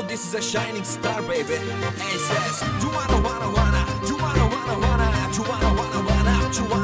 know this is a shining star, baby. And he says, you wanna, wanna, wanna, you wanna, wanna, wanna, you wanna, wanna, wanna, you wanna.